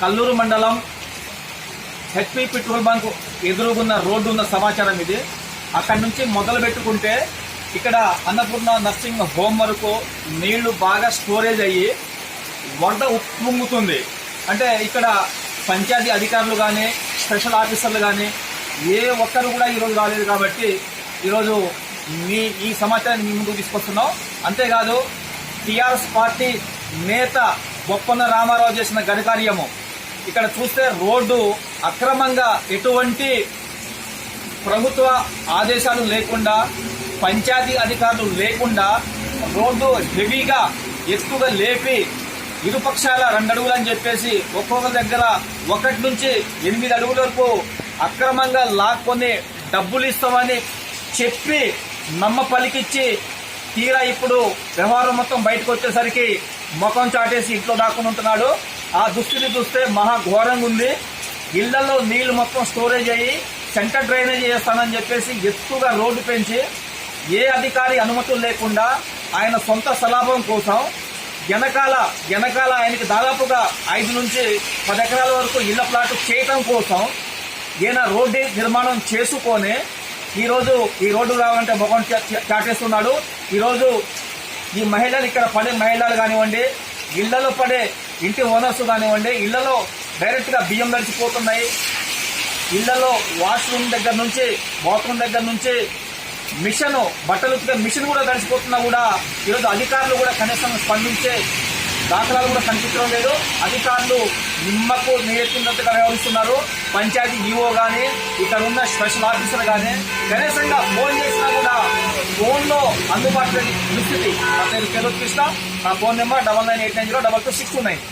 కల్లూరు మండలం HP petrol bunk ఎదురుగున్న road ఉన్న సమాచారం ఇది. అక్కడి నుంచి మొదలు పెట్టుకుంటే ఇక్కడ అన్నపూర్ణ నర్సింగ్ హోమ్ వరకు నీళ్ళు బాగా స్టోరేజ్ అయ్యి వరద ఉప్పొంగుతుంది. అంటే ఇక్కడ పంచాయతీ అధికారులు కానీ స్పెషల్ ఆఫీసర్లు కానీ ఏ ఒక్కరు కూడా ఈరోజు రాలేదు కాబట్టి ఈరోజు మీ ఈ సమాచారాన్ని మీ ముందుకు తీసుకొస్తున్నాం. అంతేకాదు టీఆర్ఎస్ పార్టీ నేత బొప్పన్న రామారావు చేసిన ఘనకార్యము ఇక్కడ చూస్తే రోడ్డు అక్రమంగా ఎటువంటి ప్రభుత్వ ఆదేశాలు లేకుండా పంచాయతీ అధికారులు లేకుండా రోడ్డు హెవీగా ఎక్కువగా లేపి ఇరుపక్షాల రెండు అడుగులు అని చెప్పేసి ఒక్కొక్క దగ్గర ఒకటి నుంచి ఎనిమిది అడుగుల వరకు అక్రమంగా లాక్కొని డబ్బులు ఇస్తామని చెప్పి నమ్మ పలికిచ్చి తీరా ఇప్పుడు వ్యవహారం మొత్తం బయటకు వచ్చేసరికి ముఖం చాటేసి ఇంట్లో దాక్కుని ఉంటున్నాడు ఆ దుస్థితి చూస్తే మహా ఘోరంగా ఉంది. ఇళ్ళలో నీళ్ళు మొత్తం స్టోరేజ్ అయ్యి సెంటర్ డ్రైనేజ్ చేస్తానని చెప్పేసి ఎత్తుగా రోడ్డు పెంచి ఏ అధికారి అనుమతులు లేకుండా ఆయన సొంత సలాభం కోసం వెనకాల వెనకాల ఆయనకి దాదాపుగా ఐదు నుంచి పది ఎకరాల వరకు ఇళ్ళ ప్లాట్ చేయటం కోసం ఈయన రోడ్డు నిర్మాణం చేసుకొని ఈరోజు ఈ రోడ్డు రావాలంటే ముఖం చా- చాటేస్తున్నాడు. ఈరోజు ఈ మహిళలు ఇక్కడ పడే మహిళలు కానివ్వండి ఇళ్ళలో పడే ఇంటి ఓనర్స్ కానివ్వండి ఇళ్ళలో డైరెక్ట్గా బియ్యం నడిచిపోతున్నాయి. ఇళ్ళలో వాష్రూమ్ దగ్గర నుంచి బాత్రూమ్ దగ్గర నుంచి మిషన్ బట్టలు ఉతికే మిషన్ కూడా తడిసిపోతున్నా కూడా ఈరోజు అధికారులు కూడా కనీసం స్పందించే దాఖలాలు కూడా కనిపించడం లేదు. అధికారులు నిమ్మకు నీరెత్తినట్టుగా వ్యవహరిస్తున్నారు. పంచాయతీ ఈఓ కానీ ఇక్కడ ఉన్న స్పెషల్ ఆఫీసర్ కానీ కనీసంగా ఫోన్ చేసినా కూడా అందుబాటులో దుస్థితి నా పేరు కేలో కృష్ణ నా phone number double nine eight nine zero double two six two nine.